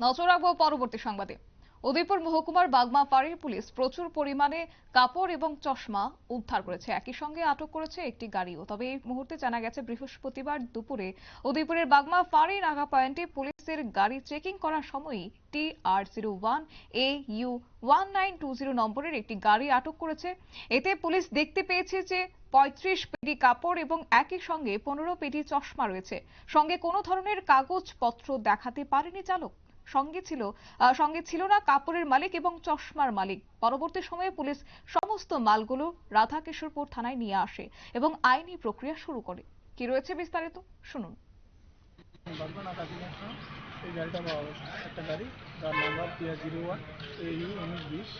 নজর রাখব পরবর্তী সংবাদে। উদয়পুর মহকুমার বাগমা ফাঁড়ির পুলিশ প্রচুর পরিমাণে কাপড় এবং চশমা উদ্ধার করেছে। একই সঙ্গে আটক করেছে একটি গাড়িও। তবে এই মুহূর্তে জানা গেছে, বৃহস্পতিবার দুপুরে উদয়পুরের বাগমা ফাঁড়ি নাগা পয়েন্টে পুলিশের গাড়ি চেকিং করার সময়ই T R zero one, A U one nine two zero নম্বরের একটি গাড়ি আটক করেছে। এতে পুলিশ দেখতে পেয়েছে যে পঁয়ত্রিশ পেটি কাপড় এবং একই সঙ্গে পনেরো পেটি চশমা রয়েছে। সঙ্গে কোনো ধরনের কাগজপত্র দেখাতে পারেনি চালক। সঙ্গে ছিল সঙ্গে ছিল না কাপড়ের মালিক এবং চশমার মালিক। পরবর্তী সময়ে পুলিশ সমস্ত মালগুলো রাধাকিশোরপুর থানায় নিয়ে আসে এবং আইনি প্রক্রিয়া শুরু করে। কি রয়েছে বিস্তারিত? শুনুন। এই গাড়িটা পাওয়া গেছে। একটা গাড়ি যার নাম্বার পিয়া জিরো ওয়ান ইউ উনিশ বিশ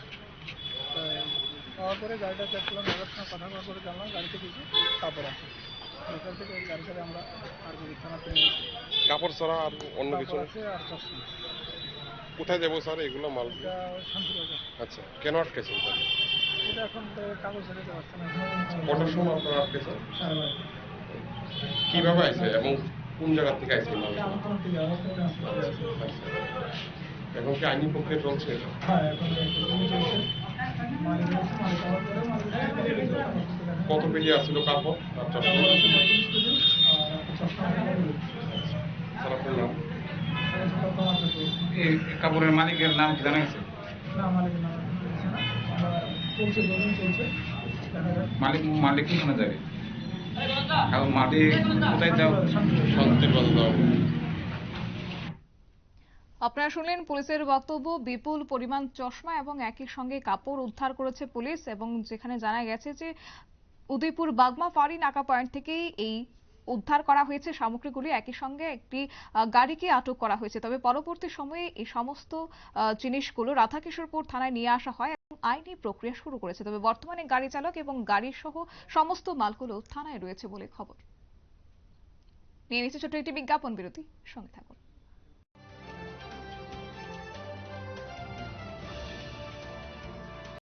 পাওয়ার পরে গাড়িটা চেক করলাম দাদার সঙ্গে কথা বলার পরে জানলাম গাড়িতে কিছু কাপড় আছে। থেকে গাড়িটাকে আমরা আর থানাতে কাপড় ছাড়া আর অন্য কিছু আছে আর চশমা কোথায় যাব স্যার? এগুলো মাল আচ্ছা কেন আটকেছেন স্যার? কটার সময় আপনারা আটকেছেন? কীভাবে আছে এবং কোন জায়গা থেকে আছে আছে। আচ্ছা এখন কি আইনি প্রক্রিয়া চলছে? হ্যাঁ কত পেটি আসছিল কাপড়? আর চশমা। কাপড়ের মালিকের নাম কি জানা গেছে? মালিক মালিক কি শোনা যাবে? মাটি কোথায় কথা আপনারা শুনলেন পুলিশের বক্তব্য বিপুল পরিমাণ চশমা এবং একই সঙ্গে কাপড় উদ্ধার করেছে পুলিশ এবং যেখানে জানা গেছে যে উদয়পুর বাগমা ফাঁড়ি নাকা পয়েন্ট থেকেই এই উদ্ধার করা হয়েছে, সামগ্রীগুলি একই সঙ্গে একটি গাড়িকে আটক করা হয়েছে। তবে পরবর্তী সময়ে এই সমস্ত জিনিসগুলো রাধাকিশোরপুর থানায় নিয়ে আসা হয় এবং আইনি প্রক্রিয়া শুরু করেছে। তবে বর্তমানে গাড়ি চালক এবং গাড়ি সহ সমস্ত মালগুলো থানায় রয়েছে বলে খবর। নিয়ে নিচ্ছে ছোট্ট একটি বিজ্ঞাপন বিরতি। সঙ্গে থাকুন।